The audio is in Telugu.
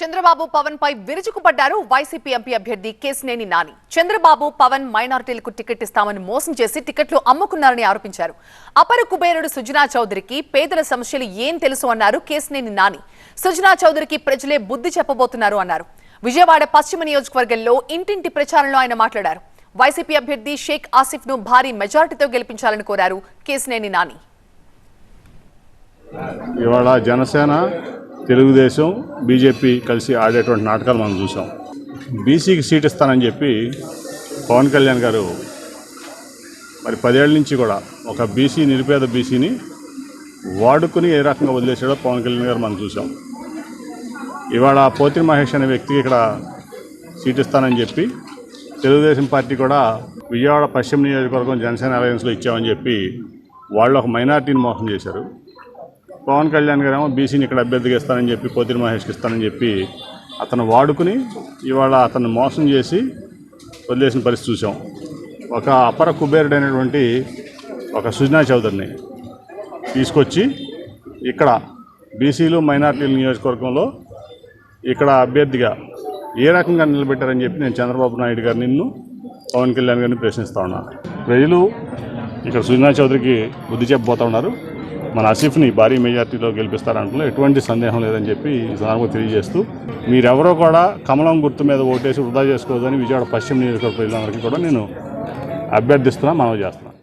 చంద్రబాబు పవన్ పై విరుచుకుపడ్డారు వైసీపీ ఎంపీ అభ్యర్థి కేసినేని నాని. చంద్రబాబు పవన్ మైనార్టీలకు టికెట్ ఇస్తామని మోసం చేసి టికెట్లు అమ్ముకున్నారని ఆరోపించారు. అపర కుబేరుడు సుజనా చౌదరికి పేదల సమస్యలు ఏం తెలుసు అన్నారు కేసినేని నాని. సుజనా చౌదరికి ప్రజలే బుద్ధి చెప్పబోతున్నారు అన్నారు. విజయవాడ పశ్చిమ నియోజకవర్గంలో ఇంటింటి ప్రచారంలో ఆయన మాట్లాడారు. వైసీపీ అభ్యర్థి షేక్ ఆసిఫ్ను భారీ మెజారిటీతో గెలిపించాలని కోరారు కేసినేని నాని. ఇవాళ జనసేన తెలుగుదేశం బీజేపీ కలిసి ఆడేటువంటి నాటకాలు మనం చూసాం. బీసీకి సీట్ ఇస్తానని చెప్పి పవన్ కళ్యాణ్ గారు మరి పదేళ్ళ నుంచి కూడా ఒక బీసీ నిరుపేద బీసీని వాడుకుని ఏ రకంగా వదిలేసాడో పవన్ కళ్యాణ్ గారు మనం చూసాం. ఇవాళ పోతిరి మహేష్ అనే వ్యక్తికి ఇక్కడ సీట్ ఇస్తానని చెప్పి తెలుగుదేశం పార్టీ కూడా విజయవాడ పశ్చిమ నియోజకవర్గం జనసేన అలయన్స్లో ఇచ్చామని చెప్పి వాళ్ళు ఒక మైనార్టీని మోసం చేశారు. పవన్ కళ్యాణ్ గారేమో బీసీని ఇక్కడ అభ్యర్థిగా ఇస్తానని చెప్పి పోతిరి మహేష్కి ఇస్తానని చెప్పి అతను వాడుకుని ఇవాళ అతను మోసం చేసి వదిలేసిన పరిస్థితి చూసాం. ఒక అపర కుబేరుడైనటువంటి ఒక సుజనా చౌదరిని తీసుకొచ్చి ఇక్కడ బీసీలు మైనార్టీల నియోజకవర్గంలో ఇక్కడ అభ్యర్థిగా ఏ రకంగా నిలబెట్టారని చెప్పి నేను చంద్రబాబు నాయుడు గారు నిన్ను పవన్ కళ్యాణ్ గారిని ప్రశ్నిస్తా ఉన్నా. ప్రజలు ఇక్కడ సుజనా చౌదరికి బుద్ధి చెప్పబోతా ఉన్నారు. మన ఆసిఫ్ని భారీ మెజార్టీలో గెలిపిస్తారంటున్నా ఎటువంటి సందేహం లేదని చెప్పి ఈ సందర్భంగా తెలియజేస్తూ మీరెవరో కూడా కమలం గుర్తు మీద ఓటేసి వృధా చేసుకోవద్దని విజయవాడ పశ్చిమ నియోజకవర్గ ప్రజలందరికీ కూడా నేను అభ్యర్థిస్తున్నా మనవి చేస్తున్నాను